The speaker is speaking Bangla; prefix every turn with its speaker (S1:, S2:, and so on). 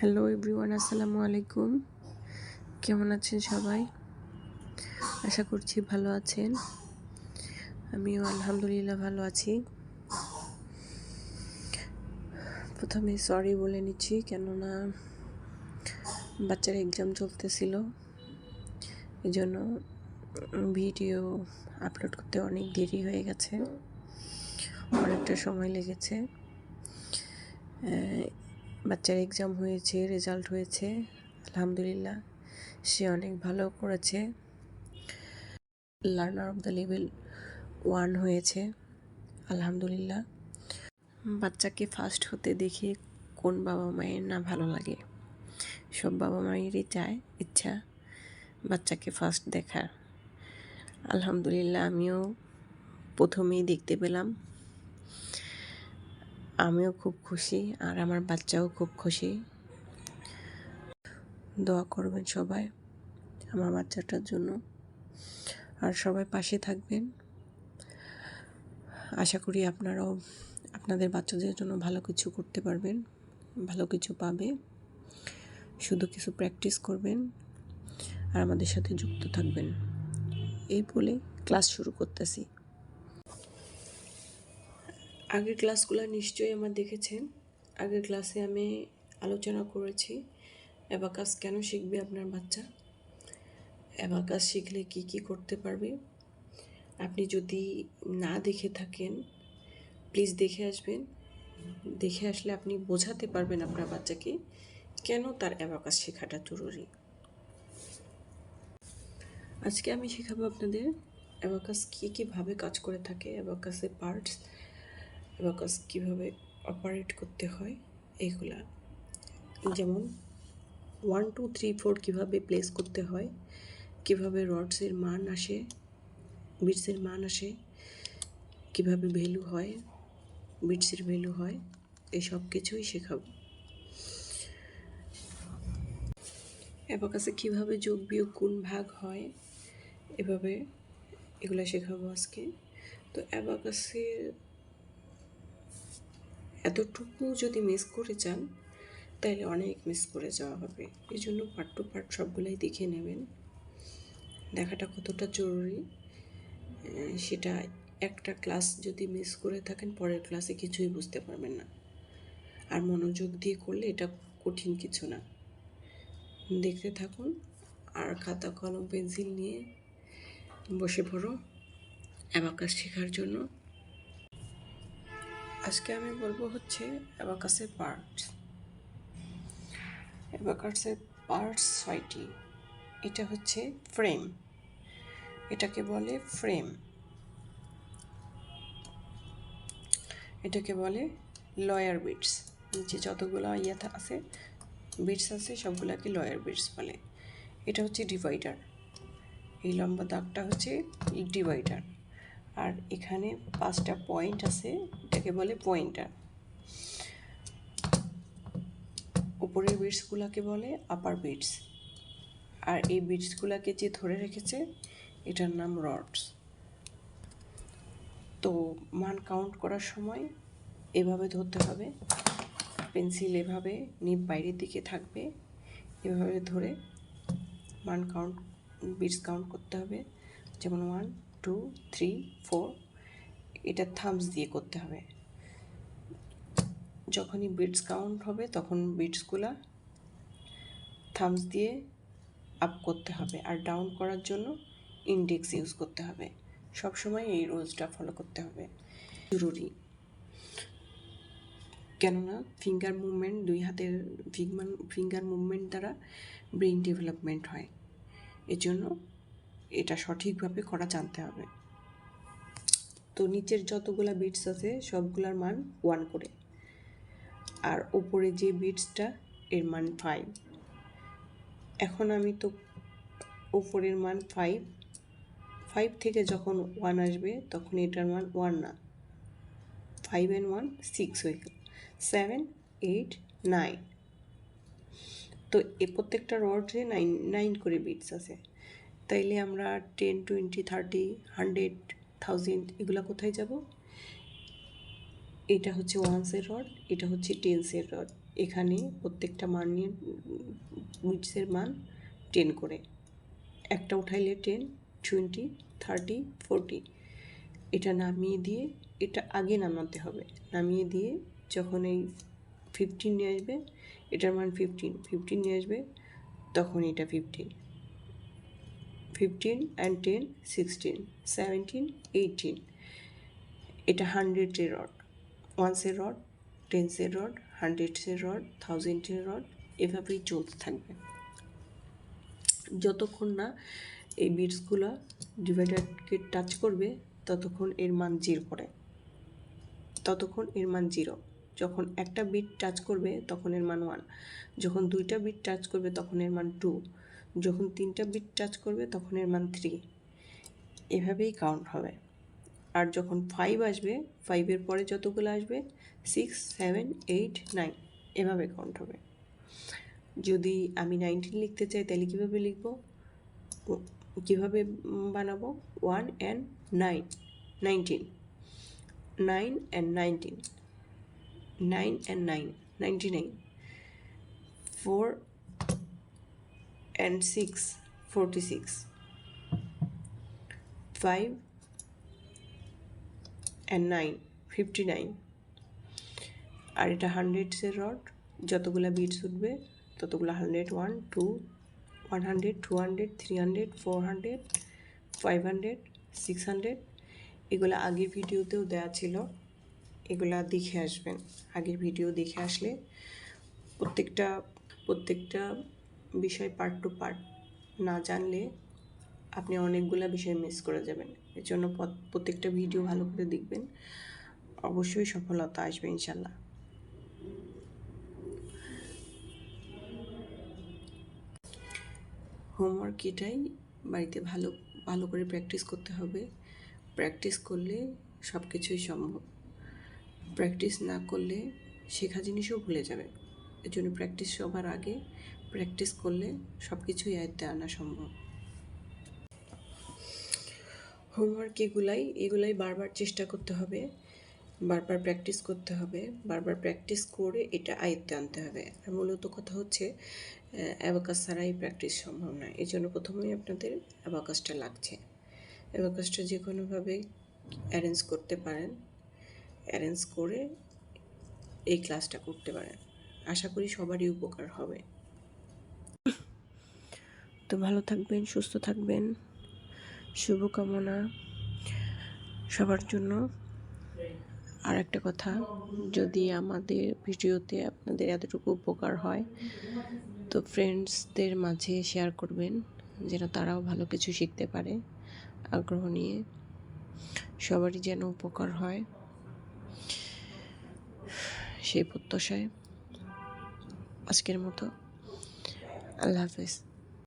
S1: হ্যালো এভরিওয়ান আসসালামু আলাইকুম কেমন আছেন সবাই? আশা করছি ভালো আছেন। আমিও আলহামদুলিল্লাহ ভালো আছি। প্রথমে সরি বলে নিচ্ছি, কেননা বাচ্চার এক্সাম চলতেছিল। এই জন্য ভিডিও আপলোড করতে অনেক দেরি হয়ে গেছে। অনেকটা সময় লেগেছে। বাচ্চার এক্সাম হয়েছে রেজাল্ট হয়েছে, আলহামদুলিল্লাহ, সে অনেক ভালো করেছে। Learner of the level one হয়েছে, আলহামদুলিল্লাহ। বাচ্চাকে ফার্স্ট হতে দেখে কোন বাবা মায়ের না ভালো লাগে। সব বাবা মায়েরই চায়, ইচ্ছা, বাচ্চাকে ফার্স্ট দেখার। আলহামদুলিল্লাহ, আমিও প্রথমেই দেখতে পেলাম। আমিও খুব খুশি আর আমার বাচ্চাও খুব খুশি। দোয়া করবেন সবাই আমার বাচ্চাটার জন্য। আর সবাই পাশে থাকবেন। আশা করি আপনারাও আপনাদের বাচ্চাদের জন্য ভালো কিছু করতে পারবেন, ভালো কিছু পাবে। শুধু কিছু প্র্যাকটিস করবেন আর আমাদের সাথে যুক্ত থাকবেন। এই বলে ক্লাস শুরু করতেছি। আগের ক্লাসগুলো নিশ্চয়ই আমার দেখেছেন। আগের ক্লাসে আমি আলোচনা করেছি, অ্যাবাকাস কেন শিখবে আপনার বাচ্চা? অ্যাবাকাস শিখলে কি কি করতে পারবে? আপনি যদি না দেখে থাকেন প্লিজ দেখে আসবেন। দেখে আসলে আপনি বোঝাতে পারবেন আপনার বাচ্চাকে কেন তার অ্যাবাকাস শেখাটা জরুরি। আজকে আমি শেখাবো আপনাদের অ্যাবাকাস কী কীভাবে কাজ করে থাকে, অ্যাবাকাসের পার্টস অ্যাবাকাস কীভাবে অপারেট করতে হয় এইগুলা যেমন ওয়ান টু থ্রি ফোর কীভাবে প্লেস করতে হয়, কীভাবে রডসের মান আসে বিটসের মান আসে, কীভাবে ভ্যালু হয় বিটসের ভ্যালু হয়, এই সব কিছুই শেখাবো। অ্যাবাকাসে কীভাবে যোগ, বিয়োগ কোন ভাগ হয়, এভাবে এগুলো শেখাবো আজকে। তো অ্যাবাকাসের এতটুকু যদি মিস করে যান তাহলে অনেক মিস করে যাওয়া হবে। এই জন্য পার্ট টু পার্ট সবগুলাই দেখে নেবেন। দেখাটা কতটা জরুরি সেটা একটা ক্লাস যদি মিস করে থাকেন, পরের ক্লাসে কিছুই বুঝতে পারবেন না। আর মনোযোগ দিয়ে করলে এটা কঠিন কিছু না। দেখতে থাকুন, আর খাতা, কলম, পেন্সিল নিয়ে বসে পড়ো, অ্যাবাকাস শেখার জন্য। আজকে আমি বলব হচ্ছে অ্যাবাকাসের পার্টস অ্যাবাকাসের পার্টস ছয়টি। এটা হচ্ছে ফ্রেম এটাকে বলে ফ্রেম এটাকে বলে লয়ার বিটস নিচে যতগুলো ইয়ে আছে বিটস আছে, সবগুলোকে লয়ার বিটস বলে। এটা হচ্ছে ডিভাইডার এই লম্বা দাগটা হচ্ছে ডিভাইডার আর এখানে পাঁচটা পয়েন্ট আছে, এটাকে বলে পয়েন্টার উপরের বিটসগুলোকে বলে আপার বিটস আর এই বিটসগুলোকে যে ধরে রেখেছে, এটার নাম রডস তো মান কাউন্ট করার সময় এভাবে ধরতে হবে। পেন্সিল এভাবে নিপ বাইরের দিকে থাকবে, এভাবে ধরে মান কাউন্ট বিটস কাউন্ট করতে হবে। যেমন ওয়ান টু থ্রি ফোর এটা থামস দিয়ে করতে হবে। যখনই বিটস কাউন্ট হবে, তখন বিটসগুলা থামস দিয়ে আপ করতে হবে আর ডাউন করার জন্য ইন্ডেক্স ইউজ করতে হবে। সব সময় এই রুলসটা ফলো করতে হবে। জরুরি। কেননা ফিঙ্গার মুভমেন্ট দুই হাতের ফিঙ্গার মুভমেন্ট দ্বারা ব্রেন ডেভেলপমেন্ট হয়। এজন্য এটা সঠিকভাবে করা জানতে হবে। তো নিচের যতগুলা বিটস আছে, সবগুলার মান ওয়ান করে। আর ওপরে যে বিটসটা এর মান ফাইভ এখন আমি তো ওপরের মান ফাইভ ফাইভ থেকে যখন ওয়ান আসবে, তখন এটার মান ওয়ান না। ফাইভ অ্যান্ড ওয়ান সিক্স হয়ে গেল। সেভেন এইট নাইন তো এ প্রত্যেকটা রডে নাইন নাইন করে বিটস আছে। তাইলে আমরা ten twenty thirty hundred thousand এগুলো কোথায় যাব? এটা হচ্ছে ওয়ান্সের রড এটা হচ্ছে টেন্সের রড এখানে প্রত্যেকটা মান নিয়ে বিটসের মান? টেন করে। একটা উঠাইলে টেন টোয়েন্টি থার্টি ফোরটি এটা নামিয়ে দিয়ে, এটা আগে নামাতে হবে। নামিয়ে দিয়ে যখন এই ফিফটিন নিয়ে আসবে, এটার মান ফিফটিন ফিফটিন নিয়ে আসবে, তখন এটা fifteen fifteen and ten sixteen seventeen eighteen এটা হান্ড্রেডের রড ওয়ান্সের রড টেন্সের রড হান্ড্রেডসের রড থাউজেন্ডের রড এভাবেই চলতে থাকবে। যতক্ষণ না এই বিটসগুলো ডিভাইডারকে টাচ করবে, ততক্ষণ এর মান জিরো করে। ততক্ষণ এর মান জিরো যখন একটা বিট টাচ করবে, তখন এর মান ওয়ান যখন দুইটা বিট টাচ করবে, তখন এর মান টু যখন তিনটা বিট টাচ করবে, তখন এর মান থ্রি এভাবেই কাউন্ট হবে। আর যখন ফাইভ আসবে ফাইভের পরে যতগুলো আসবে সিক্স সেভেন এইট নাইন এভাবে কাউন্ট হবে। যদি আমি নাইনটিন লিখতে চাই, তাহলে কীভাবে লিখব? কীভাবে বানাবো? One and nine nineteen nine and nineteen nine and nine ninety nine four forty six five and nine fifty nine আর এটা হান্ড্রেডসের রড যতগুলো বিটস উঠবে, ততগুলো hundred one two one hundred two hundred three hundred four hundred five hundred six hundred এগুলো আগের ভিডিওতেও দেওয়া ছিল। এগুলা দেখে আসবেন। আগের ভিডিও দেখে আসলে প্রত্যেকটা প্রত্যেকটা বিষয় পার্ট টু পার্ট না জানলে আপনি অনেকগুলা বিষয় মিস করে যাবেন। এর জন্য প্রত্যেকটা ভিডিও ভালো করে দেখবেন। অবশ্যই সফলতা আসবে ইনশাল্লাহ। হোমওয়ার্ক এটাই বাড়িতে ভালো ভালো করে প্র্যাকটিস করতে হবে। প্র্যাকটিস করলে সব কিছুই সম্ভব। প্র্যাকটিস না করলে শেখা জিনিসও ভুলে যাবে। এর জন্য প্র্যাকটিস সবার আগে প্র্যাকটিস করলে সব কিছুই আয়ত্তে আনা সম্ভব। হোমওয়ার্ক এগুলাই এগুলাই বারবার চেষ্টা করতে হবে, বারবার প্র্যাকটিস করতে হবে, বারবার প্র্যাকটিস করে এটা আয়ত্তে আনতে হবে। আর মূলত কথা হচ্ছে অ্যাবাকাস ছাড়াই প্র্যাকটিস সম্ভব না এই জন্য প্রথমেই আপনাদের অ্যাবাকাসটা লাগছে। অ্যাবাকাসটা যে কোনোভাবে অ্যারেঞ্জ করতে পারেন অ্যারেঞ্জ করে এই ক্লাসটা করতে পারেন। আশা করি সবারই উপকার হবে। তো ভালো থাকবেন, সুস্থ থাকবেন। শুভকামনা সবার জন্য। আর একটা কথা, যদি আমাদের ভিডিওতে আপনাদের এতটুকু উপকার হয়, তো ফ্রেন্ডসদের মাঝে শেয়ার করবেন, যেন তারাও ভালো কিছু শিখতে পারে আগ্রহ নিয়ে। সবারই যেন উপকার হয় সেই প্রত্যাশায়। আজকের মতো। আল্লাহ হাফেজ।